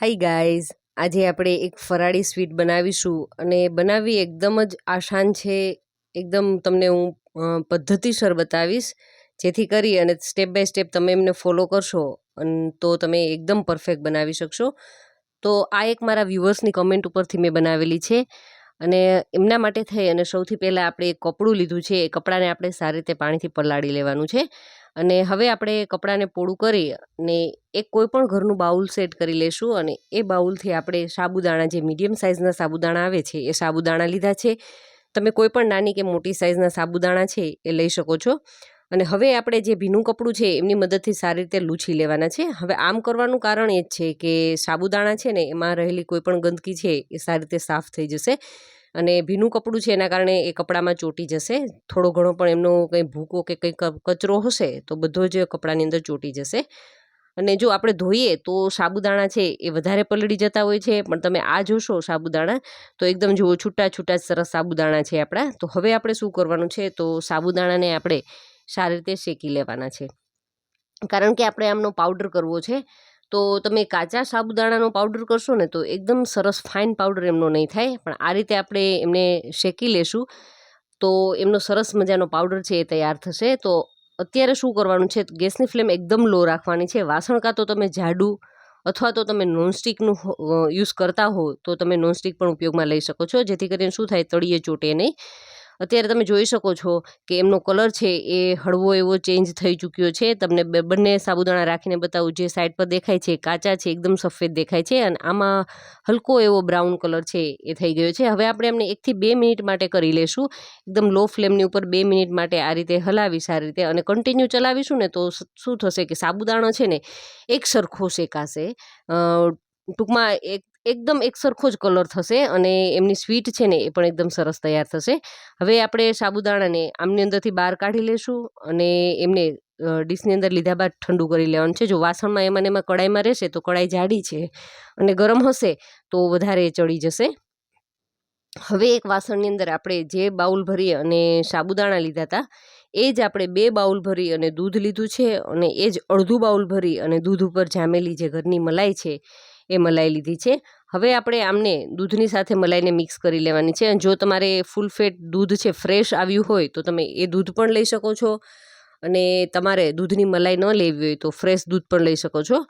Hi guys, આજે આપણે એક ફરાળી સ્વીટ બનાવીશું અને બનાવવી એકદમ જ આસાન છે. એકદમ તમને હું પદ્ધતિસર બતાવીશ. જેથી કરી અને સ્ટેપ બાય સ્ટેપ તમે એમને ફોલો કરશો તો તમે એકદમ પરફેક્ટ બનાવી શકશો. તો આ એક મારા વ્યૂવર્સની કમેન્ટ ઉપરથી મેં બનાવેલી છે અને એમના માટે થઈ અને સૌથી પહેલાં આપણે એક કપડું લીધું છે. એ કપડાને આપણે સારી રીતે પાણીથી પલાળી લેવાનું છે. અને હવે આપણે કપડાને પોળું કરી અને એક કોઈ પણ ઘરનું બાઉલ સેટ કરી લેશું અને એ બાઉલથી આપણે સાબુદાણા, જે મીડિયમ સાઇઝના સાબુદાણા આવે છે, એ સાબુદાણા લીધા છે. તમે કોઈ પણ નાની કે મોટી સાઇઝના સાબુદાણા છે એ લઈ શકો છો. અને હવે આપણે જે ભીનું કપડું છે એમની મદદથી સારી રીતે લૂછી લેવાના છે. હવે આમ કરવાનું કારણ એ જ છે કે સાબુદાણા છે ને એમાં રહેલી કોઈ પણ ગંદકી છે એ સારી રીતે સાફ થઈ જશે. અને ભીનું કપડું છે એના કારણે એ કપડામાં ચોંટી જશે. થોડો ઘણો પણ એમનો કંઈ ભૂકો કે કંઈ કચરો હશે તો બધો જ કપડાની અંદર ચોંટી જશે. અને જો આપણે ધોઈએ તો સાબુદાણા છે એ વધારે પલળી જતા હોય છે, પણ તમે આ જોશો સાબુદાણા, તો એકદમ જુઓ છૂટા છૂટા સરસ સાબુદાણા છે આપણા. તો હવે આપણે શું કરવાનું છે? તો સાબુદાણાને આપણે સારી રીતે શેકી લેવાના છે. કારણ કે આપણે આમનો પાવડર કરવો છે તો તમે કાચા સાબુદાણાનો પાવડર કરશો ને તો એકદમ સરસ ફાઇન પાવડર એમનો નહીં થાય. પણ આ રીતે આપણે એમને શેકી લેશું. તો એમનો સરસ મજાનો પાવડર છે એ તૈયાર થશે. તો અત્યારે શું કરવાનું છે? ગેસની ફ્લેમ એકદમ લો રાખવાની છે. વાસણ કાં તો તમે જાડું અથવા તો તમે નોનસ્ટિકનું યુઝ કરતા હો તો તમે નોનસ્ટિક પણ ઉપયોગમાં લઈ શકો છો. જેથી કરીને શું થાય? તળિયે ચોટે નહીં. અત્યારે તમે જોઈ શકો છો કે એમનો કલર છે એ હળવો એવો ચેન્જ થઈ ચૂક્યો છે. તમને બંને સાબુદાણા રાખીને બતાવું, જે સાઈડ પર દેખાય છે કાચા છે, એકદમ સફેદ દેખાય છે અને આમાં હલકો એવો બ્રાઉન કલર છે એ થઈ ગયો છે. હવે આપણે એમને એકથી બે મિનિટ માટે કરી લેશું. એકદમ લો ફ્લેમની ઉપર બે મિનિટ માટે આ રીતે હલાવી સારી રીતે અને કન્ટિન્યુ ચલાવીશું ને તો શું થશે કે સાબુદાણો છે ને એક સરખો શેકાશે. ટૂંકમાં એક, એકદમ એક સરખો જ કલર થશે અને એમની સ્વીટ છે ને એ પણ એકદમ સરસ તૈયાર થશે. હવે આપણે સાબુદાણાને આમની અંદરથી બહાર કાઢી લેશું અને એમને ડીશની અંદર લીધા બાદ ઠંડુ કરી લેવાનું છે. જો વાસણમાં એમાં એમાં કડાઈમાં રહેશે તો કડાઈ જાડી છે અને ગરમ હશે તો વધારે ચડી જશે. હવે એક વાસણની અંદર આપણે જે બાઉલ ભરી અને સાબુદાણા લીધા હતા એ જ આપણે બે બાઉલ ભરી અને દૂધ લીધું છે અને એ જ અડધું બાઉલ ભરી અને દૂધ ઉપર જામેલી જે ઘરની મલાઈ છે એ મલાઈ લીધી છે. હવે આપણે આમને દૂધની સાથે મલાઈને મિક્સ કરી લેવાની છે. અને જો તમારે ફૂલ ફેટ દૂધ છે, ફ્રેશ આવ્યું હોય, તો તમે એ દૂધ પણ લઈ શકો છો. અને તમારે દૂધની મલાઈ ન લેવી હોય, તો ફ્રેશ દૂધ પણ લઈ શકો છો.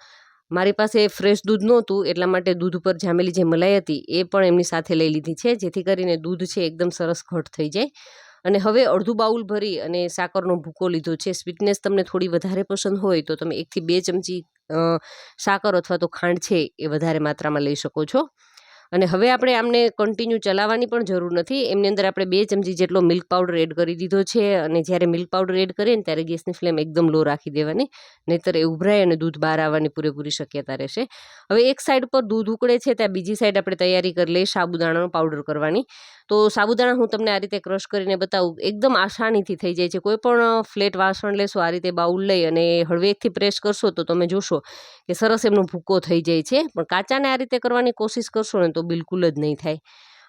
મારી પાસે ફ્રેશ દૂધ નહોતું, એટલા માટે દૂધ ઉપર જામેલી જે મલાઈ હતી, એ પણ એમની સાથે લઈ લીધી છે. જેથી કરીને દૂધ છે, એકદમ સરસ ઘટ થઈ જાય. અને હવે અડધું બાઉલ ભરી અને સાકરનો ભૂકો લીધો છે. સ્વીટનેસ તમને થોડી વધારે પસંદ હોય, તો તમે એકથી બે ચમચી સાકર અથવા તો ખાંડ છે એ વધારે માત્રામાં લઈ શકો છો. અને હવે આપણે આમને કન્ટિન્યુ ચલાવવાની પણ જરૂર નથી. એમની અંદર આપણે બે ચમચી જેટલો મિલ્ક પાવડર એડ કરી દીધો છે અને જ્યારે મિલ્ક પાવડર એડ કરીએ ને ત્યારે ગેસની ફ્લેમ એકદમ લો રાખી દેવાની, નહીંતર એ ઉભરાય અને દૂધ બહાર આવવાની પૂરેપૂરી શક્યતા રહેશે. હવે એક સાઈડ પર દૂધ ઉકળે છે, ત્યાં બીજી સાઈડ આપણે તૈયારી કરી લઈએ સાબુદાણાનો પાવડર કરવાની. તો સાબુદાણા હું તમને આ રીતે ક્રશ કરીને બતાવું. એકદમ આસાનીથી થઈ જાય છે. કોઈ પણ ફ્લેટ વાસણ લેશો, આ રીતે બાઉલ લઈ અને હળવેકથી પ્રેસ કરશો તો તમે જોશો કે સરસ એમનો ભૂકો થઈ જાય છે. પણ કાચાને આ રીતે કરવાની કોશિશ કરશો ને તો બિલકુલ જ નહીં થાય.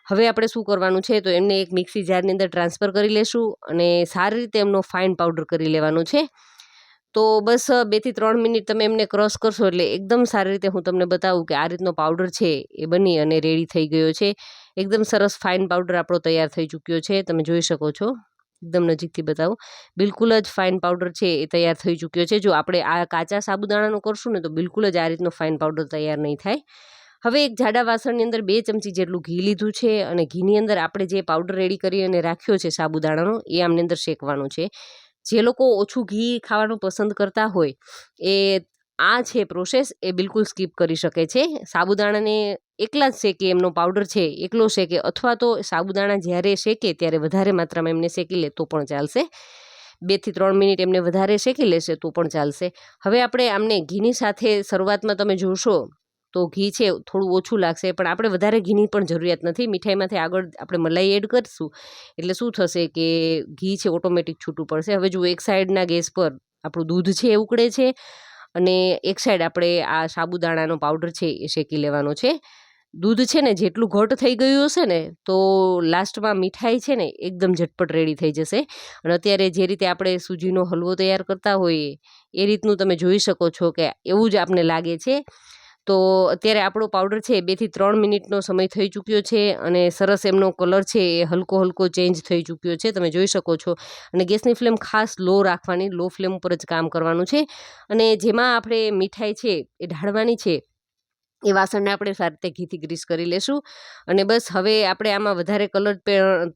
હવે આપણે શું કરવાનું છે તો એમને એક મિક્સી જારની અંદર ટ્રાન્સફર કરી લેશું અને સારી રીતે એમનો ફાઇન પાવડર કરી લેવાનો છે. તો બસ બેથી ત્રણ મિનિટ તમે એમને ક્રોસ કરશો એટલે એકદમ સારી રીતે હું તમને બતાવું કે આ રીતનો પાવડર છે એ બની અને રેડી થઈ ગયો છે. એકદમ સરસ ફાઇન પાવડર આપણો તૈયાર થઈ ચૂક્યો છે. તમે જોઈ શકો છો. એકદમ નજીકથી બતાવું. બિલકુલ જ ફાઇન પાવડર છે એ તૈયાર થઈ ચૂક્યો છે. જો આપણે આ કાચા સાબુદાણાનો કરશું ને તો બિલકુલ જ આ રીતનો ફાઇન પાવડર તૈયાર નહીં થાય. હવે એક જાડા વાસણની અંદર બે ચમચી જેટલું ઘી લીધું છે અને ઘીની અંદર આપણે જે પાવડર રેડી કરી અને રાખ્યો છે સાબુદાણાનો એ આમની અંદર શેકવાનો છે. જે લોકો ઓછું ઘી ખાવાનું પસંદ કરતા હોય, એ આ છે પ્રોસેસ એ બિલકુલ સ્કીપ કરી શકે છે. સાબુદાણાને એકલા જ શેકે, એમનો પાવડર છે એકલો શેકે, અથવા તો સાબુદાણા જ્યારે શેકે ત્યારે વધારે માત્રામાં એમને શેકી લે તો પણ ચાલશે. બેથી ત્રણ મિનિટ એમને વધારે શેકી લેશે તો પણ ચાલશે. હવે આપણે આમને ઘીની સાથે શરૂઆતમાં તમે જોશો તો ઘી છે, થોડું ઓછું લાગશે, પણ આપણે વધારે ઘીની પણ જરૂરિયાત નથી. મીઠાઈમાંથી આગળ આપણે મલાઈ એડ કરીશું, એટલે શું થશે કે ઘી છે, ઓટોમેટિક છૂટું પડશે. હવે જુઓ, એક સાઈડના ગેસ પર આપણું દૂધ છે એ ઉકળે છે, અને એક સાઈડ આપણે આ સાબુદાણાનો પાવડર છે એ શેકી લેવાનો છે. દૂધ છે ને, જેટલું ઘટ થઈ ગયું હશે ને, તો લાસ્ટમાં મીઠાઈ છે ને, એકદમ ઝટપટ રેડી થઈ જશે. અને અત્યારે જે રીતે આપણે સૂજીનો હલવો તૈયાર કરતા હોઈએ, એ રીતનું તમે જોઈ શકો છો કે એવું જ આપને લાગે છે. તો અત્યારે આપણો પાવડર છે બેથી ત્રણ મિનિટનો સમય થઈ ચૂક્યો છે અને સરસ એમનો કલર છે એ હલકો હલકો ચેન્જ થઈ ચૂક્યો છે. તમે જોઈ શકો છો. અને ગેસની ફ્લેમ ખાસ લો રાખવાની, લો ફ્લેમ ઉપર જ કામ કરવાનું છે. અને જેમાં આપણે મીઠાઈ છે એ ઢાળવાની છે. એ વાસણને આપણે સારી રીતે ઘીથી ગ્રીસ કરી લેશું. અને બસ હવે આપણે આમાં વધારે કલર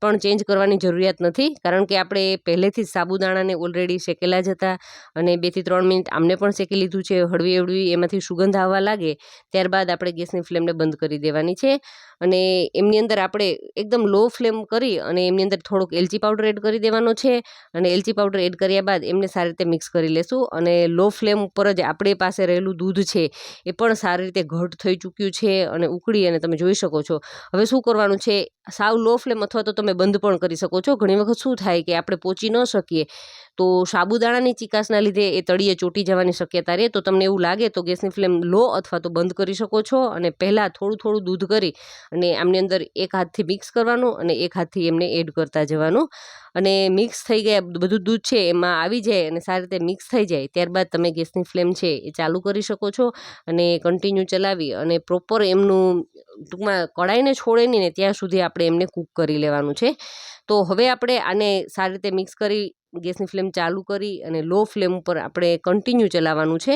પણ ચેન્જ કરવાની જરૂરિયાત નથી. કારણ કે આપણે પહેલેથી જ સાબુદાણાને ઓલરેડી શેકેલા જ હતા અને બેથી ત્રણ મિનિટ આમને પણ શેકી લીધું છે, હળવી હળવી, એમાંથી સુગંધ આવવા લાગે, ત્યારબાદ આપણે ગેસની ફ્લેમને બંધ કરી દેવાની છે. અને એમની અંદર આપણે એકદમ લો ફ્લેમ કરી અને એમની અંદર થોડોક એલચી પાવડર એડ કરી દેવાનો છે. અને એલચી પાવડર એડ કર્યા બાદ એમને સારી રીતે મિક્સ કરી લેશું. અને લો ફ્લેમ ઉપર જ આપણી પાસે રહેલું દૂધ છે, એ પણ સારી રીતે ઘટ થઈ ચૂક્યું છે અને ઉકળી અને તમે જોઈ શકો છો. હવે શું કરવાનું છે? સાવ લો ફ્લેમ અથવા તો તમે બંધ પણ કરી શકો છો. ઘણી વખત શું થાય કે આપણે પહોંચી ન શકીએ. તો સાબુદાણાની ચિકાસના લીધે એ તળિયે ચોટી જવાની શક્યતા રહે, તો તમને એવું લાગે તો ગેસની ફ્લેમ લો અથવા તો બંધ કરી શકો છો અને પહેલાં થોડું થોડું દૂધ કરી અને આમની અંદર એક હાથથી મિક્સ કરવાનું અને એક હાથથી એમને એડ કરતા જવાનું. અને મિક્સ થઈ ગયા બધું દૂધ છે એમાં આવી જાય અને સારી રીતે મિક્સ થઈ જાય, ત્યારબાદ તમે ગેસની ફ્લેમ છે એ ચાલુ કરી શકો છો અને કન્ટિન્યુ ચલાવી અને પ્રોપર એમનું ટૂંકમાં કડાઈને છોડે નહીં ને ત્યાં સુધી આપણે એમને કૂક કરી લેવાનું છે. તો હવે આપણે આને સારી રીતે મિક્સ કરી ગેસની ફ્લેમ ચાલુ કરી અને લો ફ્લેમ ઉપર આપણે કન્ટિન્યુ ચલાવવાનું છે.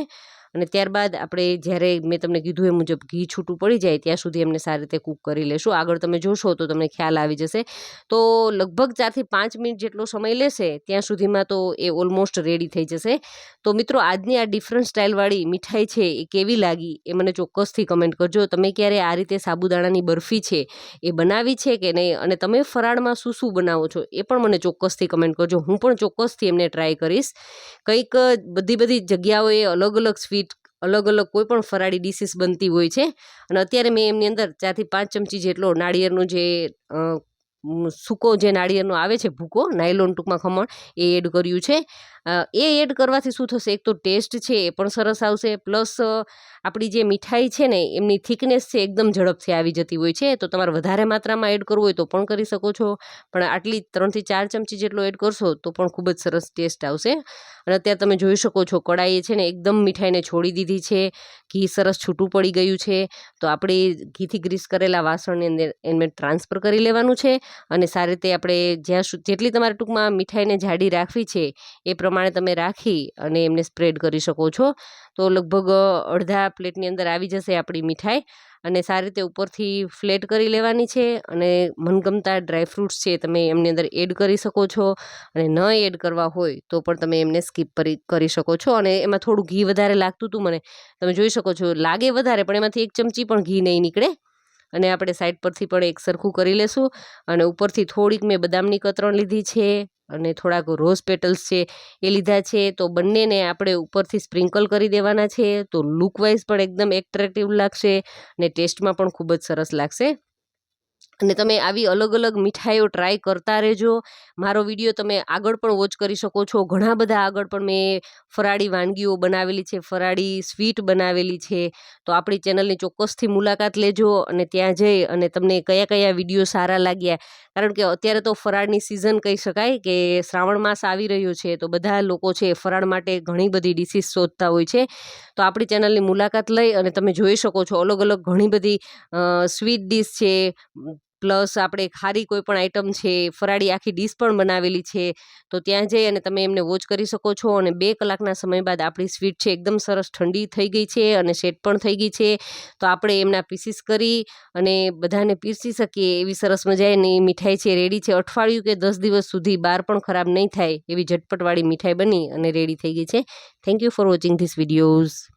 અને ત્યારબાદ આપણે જ્યારે મેં તમને કીધું એ મુજબ ઘી છૂટું પડી જાય ત્યાં સુધી એમને સારી રીતે કૂક કરી લેશું. આગળ તમે જોશો તો તમને ખ્યાલ આવી જશે. તો લગભગ ચારથી પાંચ મિનિટ જેટલો સમય લેશે ત્યાં સુધીમાં તો એ ઓલમોસ્ટ રેડી થઈ જશે. તો મિત્રો આજની આ ડિફરન્ટ સ્ટાઇલવાળી મીઠાઈ છે એ કેવી લાગી એ મને ચોક્કસથી કમેન્ટ કરજો. તમે ક્યારે આ રીતે સાબુદાણાની બરફી છે એ બનાવી છે કે નહીં અને તમે ફરાળમાં શું શું બનાવો છો એ પણ મને ચોક્કસથી કમેન્ટ કરજો. હું પણ ચોક્કસથી એમને ટ્રાય કરીશ. કંઈક બધી બધી જગ્યાઓએ અલગ અલગ સ્વીટ અલગ અલગ કોઈ પણ ફરાળી ડીશીસ બનતી હોય છે. અને અત્યારે મેં એમની અંદર ચારથી પાંચ ચમચી જેટલો નાળિયેરનું જે સૂકો જે નાળિયેરનો આવે છે ભૂકો, નાયલોન ટૂંકમાં ખમણ, એ એડ કર્યું છે. એ એડ કરવાથી શું થશે? એક તો ટેસ્ટ છે, એ પણ સરસ આવશે, પ્લસ આપણી જે મીઠાઈ છે ને, એમની થિકનેસ છે, એકદમ ઝડપથી આવી જતી હોય છે. તો તમારે વધારે માત્રામાં એડ કરવું હોય તો પણ કરી શકો છો. પણ આટલી ત્રણથી ચાર ચમચી જેટલો એડ કરશો, તો પણ ખૂબ જ સરસ ટેસ્ટ આવશે. અને અત્યારે તમે જોઈ શકો છો, કડાઈએ છે ને, એકદમ મીઠાઈને છોડી દીધી છે. ઘી સરસ છૂટું પડી ગયું છે. તો આપણે ઘીથી ગ્રીસ કરેલા વાસણની અંદર એને ટ્રાન્સફર કરી લેવાનું છે. અને સારી રીતે આપણે જ્યાં જેટલી તમારે ટૂંકમાં મીઠાઈને જાડી રાખવી છે, એ પ્રમાણે તમે રાખી અને એમને સ્પ્રેડ કરી શકો છો. તો લગભગ અડધા પ્લેટની અંદર આવી જશે આપણી મીઠાઈ અને સારી રીતે ઉપરથી ફ્લેટ કરી લેવાની છે અને મનગમતા ડ્રાયફ્રૂટ્સ છે તમે એમની અંદર એડ કરી શકો છો અને ન એડ કરવા હોય તો પણ તમે એમને સ્કીપ કરી શકો છો અને એમાં થોડું ઘી વધારે લાગતું હતું મને. તમે જોઈ શકો છો, લાગે વધારે પણ એમાંથી એક ચમચી પણ ઘી નહીં નીકળે. અને આપણે સાઈડ પરથી પણ એક સરખું કરી લેશું. અને ઉપરથી થોડીક મેં બદામની કતરણ લીધી છે અને થોડાક રોઝ પેટલ્સ છે એ લીધા છે. તો બંનેને આપણે ઉપરથી સ્પ્રિંકલ કરી દેવાના છે. તો લુકવાઇઝ પણ એકદમ એટ્રેક્ટિવ લાગશે અને ટેસ્ટમાં પણ ખૂબ જ સરસ લાગશે. અને તમે આવી અલગ અલગ મીઠાઈઓ ટ્રાય કરતા રહેજો. મારો વીડિયો તમે આગળ પણ વોચ કરી શકો છો. ઘણા બધા આગળ પણ મેં ફરાળી વાનગીઓ બનાવેલી છે, ફરાળી સ્વીટ બનાવેલી છે. તો આપણી ચેનલની ચોક્કસથી મુલાકાત લેજો અને ત્યાં જઈ અને તમને કયા કયા વીડિયો સારા લાગ્યા. કારણ કે અત્યારે તો ફરાળની સિઝન કહી શકાય કે શ્રાવણ માસ આવી રહ્યો છે, તો બધા લોકો છે ફરાળ માટે ઘણી બધી ડિશિસ શોધતા હોય છે. તો આપણી ચેનલની મુલાકાત લઈ અને તમે જોઈ શકો છો અલગ અલગ ઘણી બધી સ્વીટ ડિશ છે પ્લસ આપણે ખારી કોઈ પણ આઈટમ છે, ફરાળી આખી ડીશ પણ બનાવેલી છે, તો ત્યાં જઈ અને તમે એમને વોચ કરી શકો છો અને બે કલાકના સમય બાદ આપણી સ્વીટ છે એકદમ સરસ ઠંડી થઈ ગઈ છે અને સેટ પણ થઈ ગઈ છે. તો આપણે એમના પીસીસ કરી અને બધાને પીરસી શકીએ એવી સરસ મજાની મીઠાઈ છે, રેડી છે. અઠવાડિયું કે દસ દિવસ સુધી બહાર પણ ખરાબ નહીં થાય એવી ઝટપટવાળી મીઠાઈ બની અને રેડી થઈ ગઈ છે. Thank you for watching this videos